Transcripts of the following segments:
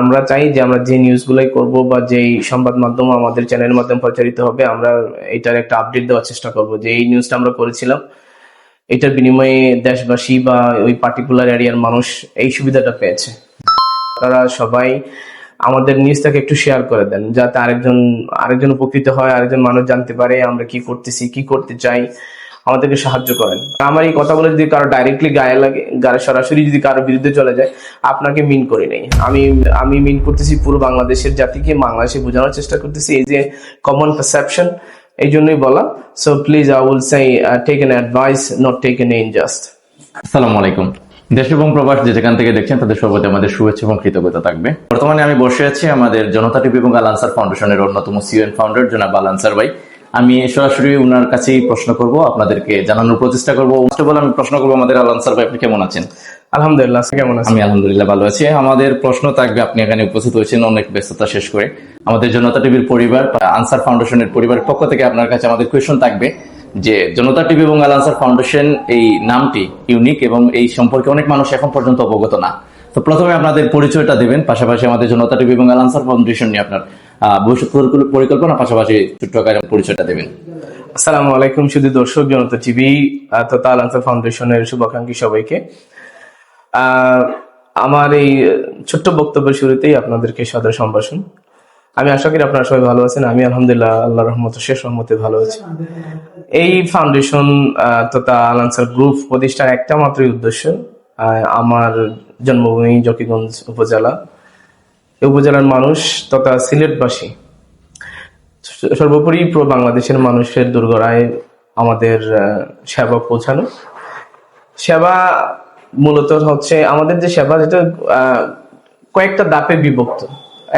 আমরা চাই যে আমরা যে নিউজগুলোই করব বা যেই সংবাদ মাধ্যম আমাদের চ্যানেলের মাধ্যমে প্রচারিত হবে, আমরা এটার একটা আপডেট দেওয়ার চেষ্টা করব। যে এই নিউজটা আমরা করেছিলাম, এটার বিনিময়ে দেশবাসী বা ওই পার্টিকুলার এরিয়ার মানুষ এই সুবিধাটা পেয়েছে। তারা সবাই আমাদের নিউজটাকে একটু শেয়ার করে দেন, যাতে আরেকজন আরেকজন উপকৃত হয়, আরেকজন মানুষ জানতে পারে আমরা কি করতেছি, কি করতে চাই। আমাদেরকে সাহায্য করেন। আমার এই কথাগুলো যদি কারও ডাইরেক্টলি গায়ে লাগে, গায়ে সরাসরি যদি কারও বিরুদ্ধে চলে যায়, আপনাকে মিন করি নাই। আমি আমি মিন করতেছি পুরো বাংলাদেশের জাতিকে বাংলাদেশে বোঝানোর চেষ্টা করতেছি। এই যে কমন পারসেপশন এই জন্যই বলা so please I will say take an advice not take an in just আসসালামু আলাইকুম। দেশ এবং প্রবাস যেখান থেকে দেখছেন, তাদের সর্বতে আমাদের শুভেচ্ছা এবং কৃতজ্ঞতা থাকবে। বর্তমানে আমি বসে আছি আমাদের জনতা টিভি এবং আল আনসার ফাউন্ডেশনের অন্যতম সিও এন্ড ফাউন্ডার জনাব আল আনসার ভাই। আমি সরাসরি ওনার কাছেই প্রশ্ন করব আপনাদেরকে জানানোর প্রচেষ্টা করব। ফার্স্ট অফ অল আমি প্রশ্ন করব আমাদের আল আনসার ভাই আপনি কেমন আছেন? আলহামদুলিল্লাহ কেমন আছেন? আমি আলহামদুলিল্লাহ ভালো আছি। আমাদের প্রশ্ন থাকবে আপনি এখানে উপস্থিত হয়েছেন অনেক ব্যস্ততা শেষ করে। আমাদের জনতা টিভির পরিবার আনসার ফাউন্ডেশনের পরিবারের পক্ষ থেকে আপনার কাছে আমাদের কোয়েশন থাকবে যে জনতা টিভি এবং আল আনসার ফাউন্ডেশন এই নামটি ইউনিক এবং এই সম্পর্কে অনেক মানুষ এখন পর্যন্ত অবগত না। তো প্রথমে আপনাদের পরিচয়টা দেবেন, পাশাপাশি আমাদের জনতা টিভি এবং আল আনসার ফাউন্ডেশন নিয়ে আপনার ভবিষ্যৎ পরিকল্পনা, পাশাপাশি ছোট্ট আকারে পরিচয়টা দেবেন। আসসালামু আলাইকুম শুধু দর্শক জনতা টিভি তথা আল আনসার ফাউন্ডেশনের শুভাকাঙ্ক্ষী সবাইকে। আমার এই ছোট্ট বক্তব্যের শুরুতেই আপনাদেরকে সদর সম্ভাষণ। আমি আশা করি আপনারা সবাই ভালো আছেন, আমি আলহামদুলিল্লাহ আল্লাহ রহমত, শেষ রহমতে ভালো আছি। এই ফাউন্ডেশন তথা আল আনসার গ্রুপ প্রতিষ্ঠার একটা মাত্রই উদ্দেশ্য আমার জন্মভূমি জকিগঞ্জ উপজেলা। এই উপজেলার মানুষ তথা সিলেটবাসী। সর্বোপরি পুরো বাংলাদেশের মানুষের দুর্গরায় আমাদের সেবা পৌঁছানো। সেবা মূলত হচ্ছে আমাদের যে সেবা, যেটা কয়েকটা দাপে বিভক্ত।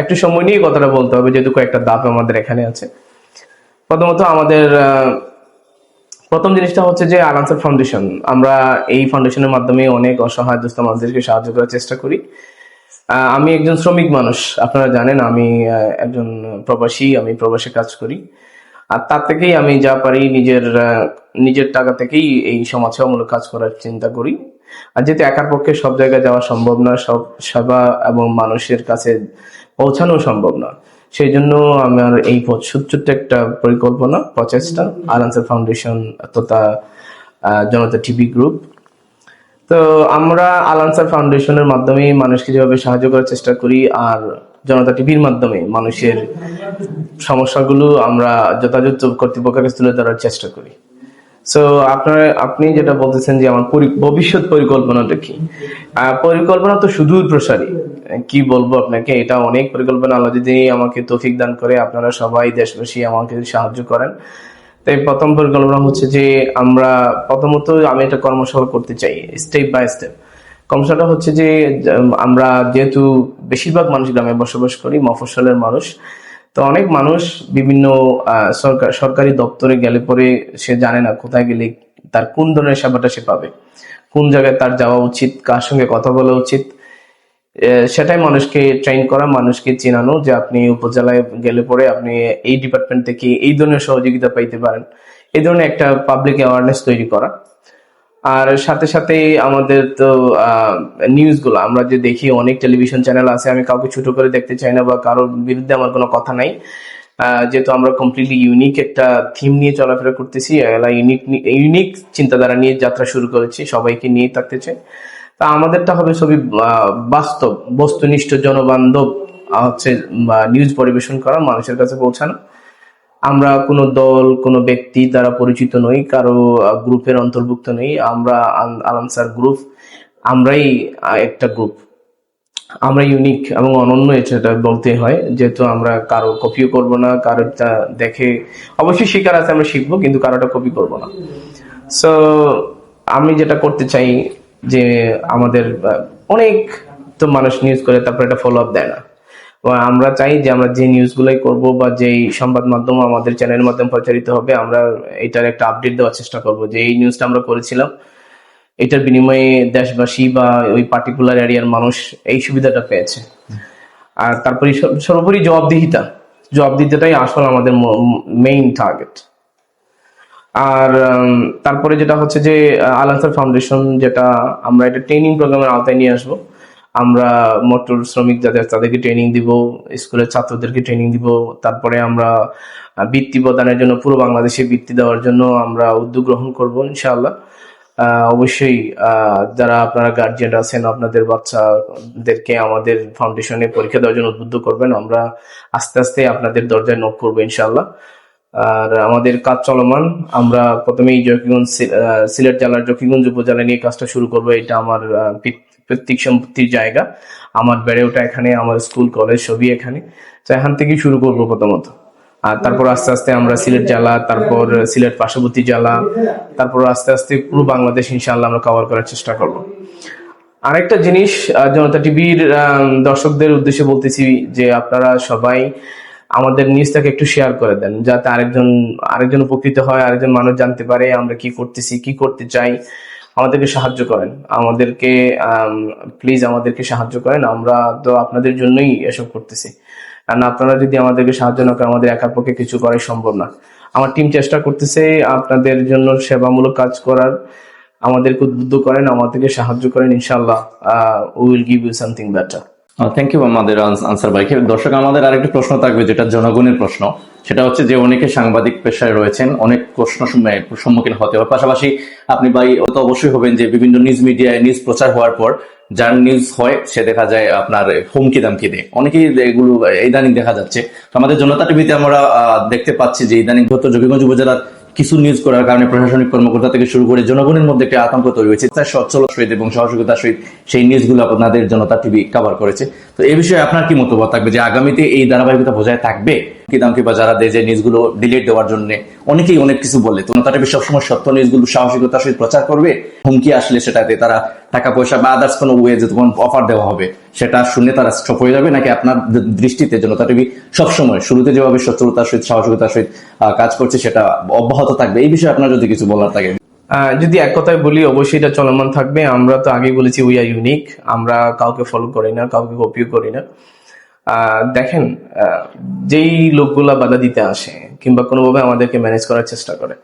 একটু সময় নিয়ে কথাটা বলতে হবে, যেহেতু কয়েকটা দাপ আমাদের এখানে আছে। প্রথমত আমাদের প্রথম জিনিসটা হচ্ছে যে আলানসার ফাউন্ডেশন আমরা এই ফাউন্ডেশনের মাধ্যমে অনেক অসহায় দুস্থ মানুষদেরকে সাহায্য করার চেষ্টা করি। আমি একজন শ্রমিক মানুষ, আপনারা জানেন আমি একজন প্রবাসী, আমি প্রবাসে কাজ করি। আর তার থেকেই আমি যা পারি নিজের নিজের টাকা থেকেই এই সমাজসেবামূলক কাজ করার চিন্তা করি। আর যেহেতু একার পক্ষে সব জায়গায় যাওয়া সম্ভব না, সব সেবা এবং মানুষের কাছে পৌঁছানো সম্ভব না সেই জন্য আমার এই ছোট্ট একটা পরিকল্পনা, প্রচেষ্টা আর আনসার ফাউন্ডেশন তথা জনতা টিভি গ্রুপ তো আমরা আল আনসার ফাউন্ডেশনের মাধ্যমে মানুষকে যেভাবে সাহায্য করার চেষ্টা করি, আর জনতা টিভির মাধ্যমে মানুষের সমস্যাগুলো আমরা যথাযথ কর্তৃপক্ষের কাছে তুলে ধরার চেষ্টা করি। সো আপনার, আপনি যেটা বলতেছেন যে আমার ভবিষ্যৎ পরিকল্পনাটা কি? পরিকল্পনা তো সুদূর প্রসারী কি বলব আপনাকে? এটা অনেক পরিকল্পনা। আল্লাহ যদি আমাকে তৌফিক দান করে, আপনারা সবাই দেশবাসী আমাকে সাহায্য করেন। তাই প্রথম পরিকল্পনা হচ্ছে যে, আমরা প্রথমত আমি একটা কর্মশালা করতে চাই স্টেপ বাই স্টেপ কর্মশালাটা হচ্ছে যে, আমরা যেহেতু বেশিরভাগ মানুষ গ্রামে বসবাস করি, মফস্বলের মানুষ, তো অনেক মানুষ বিভিন্ন সরকার, সরকারি দপ্তরে গেলে পরে সে জানে না কোথায় গেলে তার কোন ধরনের সেবাটা সে পাবে। কোন জায়গায় তার যাওয়া উচিত, কার সঙ্গে কথা বলা উচিত সেটাই মানুষকে ট্রেন করা, মানুষকে চেনানো যে আপনি উপজেলায় গেলে পরে আপনি এই ডিপার্টমেন্ট থেকে এই ধরনের সহযোগিতা পাইতে পারেন। এই ধরনের একটা পাবলিক অ্যাওয়ারনেস তৈরি করা। আর সাথে সাথে আমাদের তো নিউজগুলো আমরা যে দেখি অনেক টেলিভিশন চ্যানেল আছে, আমি কাউকে ছোট করে দেখতে চাই না বা কারোর বিরুদ্ধে আমার কোনো কথা নাই। যেহেতু আমরা কমপ্লিটলি ইউনিক একটা থিম নিয়ে চলাফেরা করতেছি ইউনিক ইউনিক চিন্তাধারা নিয়ে যাত্রা শুরু করেছি, সবাইকে নিয়ে থাকতে চাই। তা আমাদেরটা হবে ছবি বাস্তব, বস্তুনিষ্ঠ জনবান্ধব হচ্ছে নিউজ পরিবেশন করা, মানুষের কাছে পৌঁছানো। আমরা কোনো দল, কোনো ব্যক্তি দ্বারা পরিচিত নই, কারও গ্রুপের অন্তর্ভুক্ত নই। আমরা আল- আলানসার গ্রুপ, আমরাই একটা গ্রুপ। আমরা ইউনিক এবং অনন্য এটা বলতে হয়, যেহেতু আমরা কারও কপিও করব না কারোটা দেখে অবশ্যই শিকার আছে, আমরা শিখব, কিন্তু কারোটা কপি করব না। সো আমি যেটা করতে চাই যে আমাদের অনেক তো মানুষ নিউজ করে, তারপর এটা ফলো আপ দেয় না। আমরা চাই যে আমরা যে নিউজগুলোই করব বা যেই সংবাদ মাধ্যম আমাদের চ্যানেলের মাধ্যমে প্রচারিত হবে, আমরা এটার একটা আপডেট দেওয়ার চেষ্টা করব। যে এই নিউজটা আমরা করেছিলাম, এটার বিনিময়ে দেশবাসী বা ওই পার্টিকুলার এরিয়ার মানুষ এই সুবিধাটা পেয়েছে। আর তারপরে সর্বোপরি জবাবদিহিতা। জবাবদিহিতাটাই আসল আমাদের মেইন টার্গেট আর তারপরে যেটা হচ্ছে যে আল আনসার ফাউন্ডেশন যেটা আমরা এটা ট্রেনিং প্রোগ্রামের আওতায় নিয়ে আসব। আমরা মোটর শ্রমিক যাদের, তাদেরকে ট্রেনিং দিব, স্কুলের ছাত্রদেরকে ট্রেনিং দিব। তারপরে আমরা বৃত্তি প্রদানের জন্য, পুরো বাংলাদেশে বৃত্তি দেওয়ার জন্য আমরা উদ্যোগ গ্রহণ করব, ইনশাআল্লাহ। অবশ্যই যারা আপনারা গার্জিয়ান আছেন, আপনাদের বাচ্চাদেরকে আমাদের ফাউন্ডেশনে পরীক্ষা দেওয়ার জন্য উদ্বুদ্ধ করবেন, আমরা আস্তে আস্তে আপনাদের দরজায় নক করব, ইনশাআল্লাহ। আর আমাদের কাজ চলমান। আমরা প্রথমেই জকিগঞ্জ সিলেট জেলার জকিগঞ্জ উপজেলা নিয়ে কাজটা শুরু করব। এটা আমার পৈতৃক সম্পত্তির জায়গা। আমার বেড়ে ওঠা এখানে, আমার স্কুল, কলেজ সবই এখানে। তো এখান থেকেই শুরু করব প্রথমত। আর তারপর আস্তে আস্তে আমরা সিলেট জেলা, তারপর সিলেট পার্শ্ববর্তী জেলা, তারপর আস্তে আস্তে পুরো বাংলাদেশ ইনশাআল্লাহ আমরা কভার করার চেষ্টা করব। আরেকটা জিনিস জনতা টিভির দর্শকদের উদ্দেশ্যে বলতেছি যে আপনারা সবাই আমাদের নিউজটাকে একটু শেয়ার করে দেন, যাতে আরেকজন আরেকজন উপকৃত হয়, আরেকজন মানুষ জানতে পারে আমরা কি করতেছি, কি করতে চাই। আমাদেরকে সাহায্য করেন। আমাদেরকে প্লিজ আমাদেরকে সাহায্য করেন। আমরা তো আপনাদের জন্যই এসব করতেছি। কারণ আপনারা যদি আমাদেরকে সাহায্য না করেন, আমাদের একার পক্ষে কিছু করাই সম্ভব না। আমার টিম চেষ্টা করতেছে আপনাদের জন্য সেবামূলক কাজ করার। আমাদেরকে উদ্বুদ্ধ করেন, আমাদেরকে সাহায্য করেন ইনশাল্লাহ will give you something better thank you আমাদের আনসার ভাইকে দর্শক, আমাদের আরেকটি প্রশ্ন থাকবে, যেটা জনগণের প্রশ্ন। সেটা হচ্ছে যে, অনেকে সাংবাদিক পেশায় রয়েছেন, অনেক প্রশ্ন সম্মুখীন- হতে হয় পাশাপাশি আপনি ভাই তো অবশ্যই হবেন যে, বিভিন্ন নিউজ মিডিয়ায় নিউজ প্রচার হওয়ার পর যার নিউজ হয়, সে দেখা যায় আপনার হুমকি দামকি দেয়। অনেকেই এগুলো ইদানিং দেখা যাচ্ছে। আমাদের জনতা টিভিতে আমরা দেখতে পাচ্ছি যে, ইদানিং গত যোগীগঞ্জ উপজেলার কিছু নিউজ করার কারণে প্রশাসনিক কর্মকর্তা থেকে শুরু করে জনগণের মধ্যে একটা আতঙ্ক তৈরি হয়েছে। তার সচ্ছল সহিত এবং সহযোগিতার সহিত সেই নিউজগুলো আপনাদের জনতা টিভি কভার করেছে। তো এই বিষয়ে আপনার কি মতামত থাকবে যে আগামীতে এই ধারাবাহিকতা বজায় থাকবে? কি দাম কিংবা যারা দেয় যে নিউজগুলো ডিলিট দেওয়ার জন্য, অনেকেই অনেক কিছু বলে। তো টিভি সবসময় সত্য নিউজগুলো সাহসিকতার সহিত প্রচার করবে, হুমকি আসলে সেটাতে তারা টাকা পয়সা বা আদার্স কোনো ওয়ে যে তোমার অফার দেওয়া হবে, সেটা শুনে তারা স্টপ হয়ে যাবে, নাকি আপনার দৃষ্টিতে জনতা টিভি সবসময় শুরুতে যেভাবে সচ্ছলতার সহিত, সাহসিকতার সহিত কাজ করছে, সেটা অব্যাহত থাকবে। এই বিষয়ে আপনার যদি কিছু বলার থাকে। যদি এক কথায় বলি, অবশ্যই এটা চলমান থাকবে। আমরা তো আগেই বলেছি উই আর ইউনিক আমরা কাউকে ফলো করি না, কাউকে কপিও করি না। দেখেন যেই লোকগুলা বাধা দিতে আসে কিংবা কোনোভাবে আমাদেরকে ম্যানেজ করার চেষ্টা করে,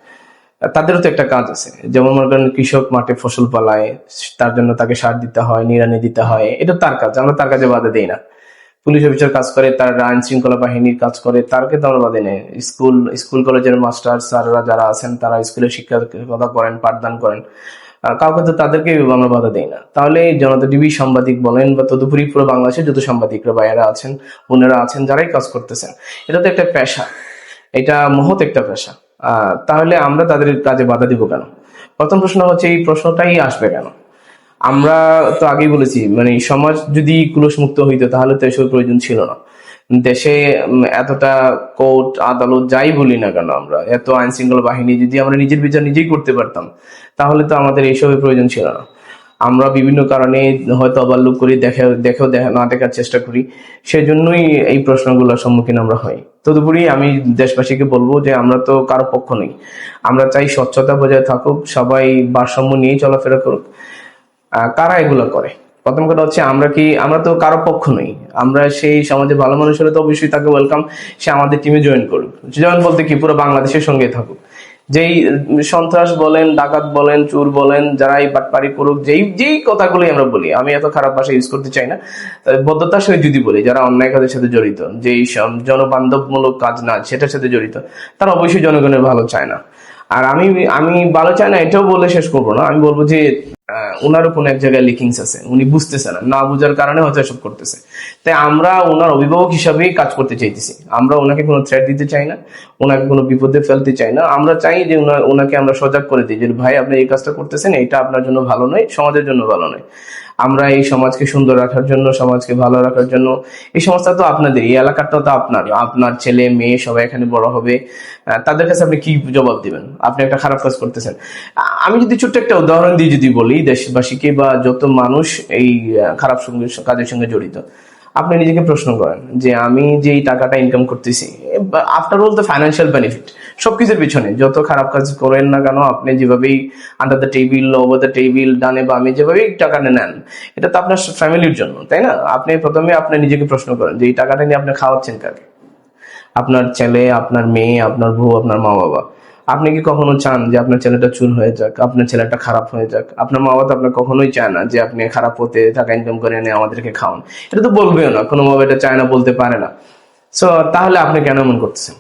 তাদেরও তো একটা কাজ আছে। যেমন মনে করেন, কৃষক মাঠে ফসল ফলায় তার জন্য তাকে সার দিতে হয়, নিড়ানি দিতে হয়, এটা তার কাজ, আমরা তার কাজে বাধা দিই না। পুলিশ অফিসার কাজ করে, তার আইন শৃঙ্খলা বাহিনীর কাজ করে, তারকে তো আমরা বাদে নেই স্কুল স্কুল কলেজের মাস্টার স্যাররা যারা আছেন, তারা স্কুলে শিক্ষকতা করেন, পাঠদান করেন। কাউকে তো তাদেরকে আমরা বাধা দেই না। তাহলে জনতা টিভি সাংবাদিক বলেন বা তদুপরি পুরো বাংলাদেশের যত সাংবাদিকরা ভাইয়েরা আছেন, বোনেরা আছেন, যারাই কাজ করতেছেন, এটা তো একটা পেশা। এটা মহৎ একটা পেশা। তাহলে আমরা তাদের কাজে বাধা দিব কেন? প্রথম প্রশ্ন হচ্ছে, এই প্রশ্নটাই আসবে কেন? আমরা তো আগেই বলেছি মানে সমাজ যদি কুলস মুক্ত হইতো, তাহলে তো এসব প্রয়োজন ছিল না। দেশে এতটা কোর্ট, আদালত যাই বলি না কেন আমরা, এত আইন শৃঙ্খলা বাহিনী যদি আমরা নিজের বিচার নিজেই করতে পারতাম, তাহলে তো আমাদের এইসবের প্রয়োজন ছিল না। আমরা বিভিন্ন কারণে হয়তো অবাল্য করি দেখে দেখেও দেখা, না দেখার চেষ্টা করি, সেজন্যই এই প্রশ্নগুলোর সম্মুখীন আমরা হই। তদুপরি আমি দেশবাসীকে বলব যে আমরা তো কারও পক্ষ নই। আমরা চাই স্বচ্ছতা বজায় থাকুক, সবাই ভারসাম্য নিয়েই চলাফেরা করুক। কারা এগুলো করে? প্রথম কথা হচ্ছে আমরা কি, আমরা তো কারও পক্ষ নই। আমরা সেই সমাজে ভালো মানুষ হলে তো অবশ্যই তাকে ওয়েলকাম সে আমাদের টিমে জয়েন করুক। জয়েন বলতে কি, পুরো বাংলাদেশের সঙ্গে থাকুক। যেই সন্ত্রাস বলেন, ডাকাত বলেন, চুর বলেন, যারাই বাটপারি করুক, যেই যেই কথাগুলোই আমরা বলি, আমি এত খারাপ ভাষা ইউজ করতে চাই না। বদ্ধতার সঙ্গে যদি বলি, যারা অন্যায় কাজের সাথে জড়িত, যেই জনবান্ধবমূলক কাজ না, সেটার সাথে জড়িত, তারা অবশ্যই জনগণের ভালো চায় না। আর আমি আমি ভালো চাই না, এটাও বলে শেষ করব না। আমি বলব যে ওনারও কোনো এক জায়গায় লিকিংস আছে। উনি বুঝতেছে না। না বুঝার কারণে হয়তো এসব করতেছে। তাই আমরা ওনার অভিভাবক হিসাবেই কাজ করতে চাইতেছি। আমরা ওনাকে কোনো থ্রেট দিতে চাই না। ওনাকে কোনো বিপদে ফেলতে চাই না। আমরা চাই যে ওনা- ওনাকে আমরা সজাগ করে দিই যে, ভাই, আপনি এই কাজটা করতেছেন। এটা আপনার জন্য ভালো নয়, সমাজের জন্য ভালো নয়। আমরা এই সমাজকে সুন্দর রাখার জন্য, সমাজকে ভালো রাখার জন্য, এই সমাজটা তো আপনাদের, এই এলাকাটা তো আপনার আপনার ছেলে, মেয়ে সবাই এখানে বড় হবে। তাদের কাছে আপনি কি জবাব দিবেন? আপনি একটা খারাপ কাজ করতেছেন। আমি যদি ছোট্ট একটা উদাহরণ দিয়ে যদি বলি, দেশবাসীকে বা যত মানুষ এই খারাপ সঙ্গে, কাজের সঙ্গে জড়িত, আপনি নিজেকে প্রশ্ন করেন যে আমি যে টাকাটা ইনকাম করতেছি after all the financial benefit সবকিছুর পিছনে। যত খারাপ কাজ করেন না কেন, আপনি যেভাবেই under the table over the table ডানে বামে যেভাবেই টাকাটা নেন এটা তো আপনার ফ্যামিলির জন্য, তাই না? আপনি প্রথমে আপনি নিজেকে প্রশ্ন করেন যে, এই টাকাটা নিয়ে আপনি খাওয়াচ্ছেন কাকে? আপনার ছেলে, আপনার মেয়ে, আপনার বউ, আপনার মা বাবা আপনি কি কখনো চান যে, আপনার ছেলেটা চুর হয়ে যাক, আপনার ছেলেটা খারাপ হয়ে যাক? আপনার মা বাবা তো আপনার কখনোই চায় না যে, আপনি খারাপ হতে টাকা ইনকাম করে এনে আমাদেরকে খাওয়ান। এটা তো বলবেও না কোনো বাবা এটা চায় না, বলতে পারে না। সো তাহলে আপনি কেন এমন করতেছেন?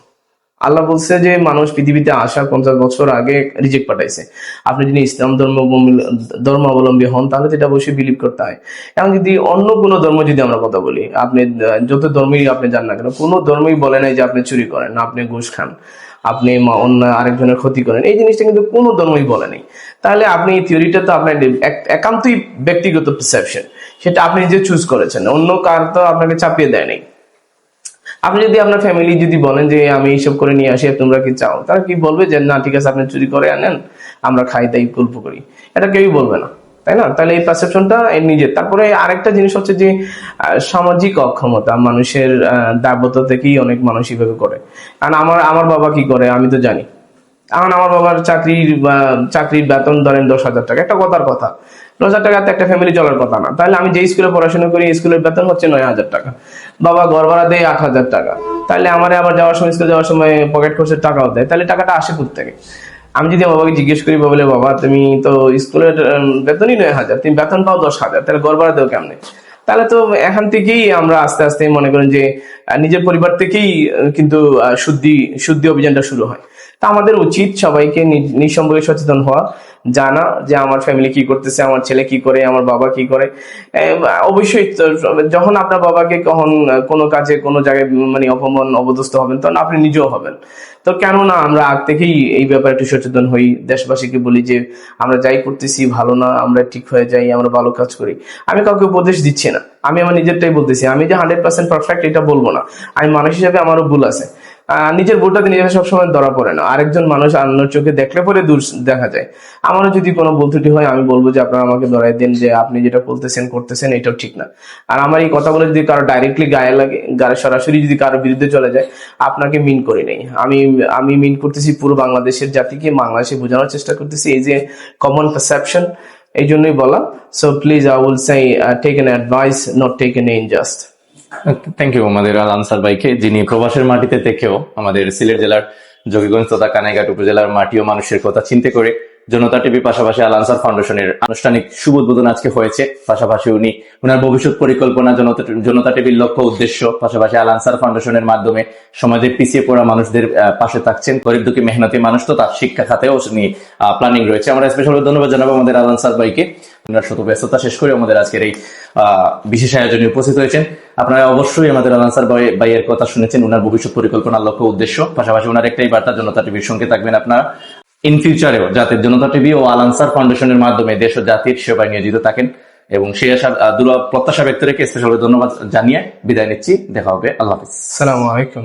আল্লাহ বলছে যে মানুষ পৃথিবীতে আসার পঞ্চাশ বছর আগে রিজেক্ট পাঠাইছে। আপনি যদি ইসলাম ধর্ম ধর্মাবলম্বী হন, তাহলে সেটা অবশ্যই বিলিভ করতে হয়। এখন যদি অন্য কোনো ধর্ম যদি আমরা কথা বলি, আপনি, যত ধর্মই আপনি জান না কেন, কোনো ধর্মই বলে নাই যে আপনি চুরি করেন, না আপনি ঘুষ খান, আপনি অন্য আরেকজনের ক্ষতি করেন, এই জিনিসটা কিন্তু কোনো ধর্মই বলে নেই। তাহলে আপনি এই থিওরিটা তো আপনার এক- একান্তই ব্যক্তিগত পারসেপশন সেটা আপনি যে চুজ করেছেন, অন্য কার তো আপনাকে চাপিয়ে দেয় নাই। আপনি যদি আপনার ফ্যামিলি যদি বলেন যে আমি এইসব করে নিয়ে আসি তোমরা কি চাও? তারা কি বলবে যে না ঠিক আছে আপনি চুরি করে আনেন আমরা খাই তাই গল্প করি। এটা কেউই বলবে না তাই না? তাহলে এই পারসেপশনটা নিজের। তারপরে আরেকটা জিনিস হচ্ছে যে সামাজিক অক্ষমতা মানুষের আহ, থেকেই অনেক মানুষ এইভাবে করে। কারণ আমার আমার বাবা কি করে আমি তো জানি। এখন আমার বাবার চাকরির চাকরির বেতন ধরেন দশ হাজার টাকা একটা কথার কথা। দশ হাজার টাকাতে একটা ফ্যামিলি চলার কথা না। তাহলে আমি যে স্কুলে পড়াশোনা করি স্কুলের বেতন হচ্ছে নয় হাজার টাকা। বাবা ঘর ভাড়া দেয় আট হাজার টাকা। তাহলে আমার আবার যাওয়ার সময় স্কুলে যাওয়ার সময় পকেট খরচের টাকাও দেয়। তাহলে টাকাটা আসে থেকে আমি যদি বাবাকে জিজ্ঞেস করি বলে, বাবা, তুমি তো স্কুলের বেতনই নয় হাজার, তুমি বেতন পাও দশ হাজার তাহলে ঘর ভাড়া দেও কেমনে? তাহলে তো এখান থেকেই আমরা আস্তে আস্তে মনে করেন যে নিজের পরিবার থেকেই কিন্তু শুদ্ধি শুদ্ধি অভিযানটা শুরু হয়। তা আমাদের উচিত সবাইকে নিঃসম্পর্কে সচেতন হওয়া। জানা যে আমার ফ্যামিলি কি করতেছে, আমার ছেলে কি করে, আমার বাবা কি করে। অবশ্যই যখন আপনার বাবাকে কখন কোনো কাজে, কোনো জায়গায় মানে অপমান, অবদস্থ হবেন, তখন আপনি নিজেও হবেন। তো কেন না আমরা আগ থেকেই এই ব্যাপারে একটু সচেতন হই, দেশবাসীকে বলি যে আমরা যাই করতেছি, ভালো না, আমরা ঠিক হয়ে যাই, আমরা ভালো কাজ করি। আমি কাউকে উপদেশ দিচ্ছি না। আমি আমার নিজেরটাই বলতেছি, আমি যে হান্ড্রেড পার্সেন্ট পারফেক্ট এটা বলব না। আমি মানুষ হিসাবে আমারও ভুল আছে। নিজের ভুলটাতে নিজের সবসময় ধরা পড়ে না। আরেকজন মানুষ অন্যর চোখে দেখলে পরে দূর দেখা যায়। আমারও যদি কোনো ভুল ত্রুটি হয়, আমি বলব যে আপনারা আমাকে ধরাই দেন যে আপনি যেটা বলতেছেন, করতেছেন, এটাও ঠিক না। আর আমার এই কথাগুলো যদি কারও ডাইরেক্টলি গায়ে লাগে, গায়ে সরাসরি যদি কারও বিরুদ্ধে চলে যায়, আপনাকে মিন করে নেই। আমি আমি মিন করতেছি পুরো বাংলাদেশের জাতিকে, বাংলাদেশে বোঝানোর চেষ্টা করতেছি। এই যে কমন পারসেপশন এই জন্যই বলা so please I will say take an advice not take an in just thank you আমাদের আল আনসার ভাইকে, যিনি প্রবাসের মাটিতে থেকেও আমাদের সিলেট জেলার যোগীগঞ্জ তথা কানাইঘাট উপজেলার মাটি ও মানুষের কথা চিন্তা করে জনতা টিভি পাশাপাশি আল আনসার ফাউন্ডেশনের আনুষ্ঠানিক শুভ উদ্বোধন আজকে হয়েছে। পাশাপাশি উনি ওনার ভবিষ্যৎ পরিকল্পনা জনতা টিভির লক্ষ্য উদ্দেশ্য, পাশাপাশি আল আনসার ফাউন্ডেশনের মাধ্যমে সমাজের পিছিয়ে পড়া মানুষদের পাশে থাকছেন। গরিব দুঃখী মেহনতি মানুষ তো তার শিক্ষা খাতেও উনি প্ল্যানিং রয়েছে। আমরা স্পেশাল ধন্যবাদ জানাব আমাদের আল আনসার ভাইকে। ওনার শত ব্যস্ততা শেষ করে আমাদের আজকের এই বিশেষ আয়োজনে উপস্থিত হয়েছেন। আপনারা অবশ্যই আমাদের আল আনসার ভাই, ভাইয়ের কথা শুনেছেন। ওনার ভবিষ্যৎ পরিকল্পনার লক্ষ্য উদ্দেশ্য। পাশাপাশি ওনার একটাই বার্তা, জনতা টিভির সঙ্গে থাকবেন আপনারা। ইন ফিউচারেও জাতির জনতা টিভি ও আল আনসার ফাউন্ডেশনের মাধ্যমে দেশ ও জাতির সেবায় নিয়োজিত থাকেন এবং সেই আশা দূর প্রত্যাশা ব্যক্ত রেখে স্পেশাল ধন্যবাদ জানিয়ে বিদায় নিচ্ছি। দেখা হবে। আল্লাহ হাফিজ। সালাম আলাইকুম।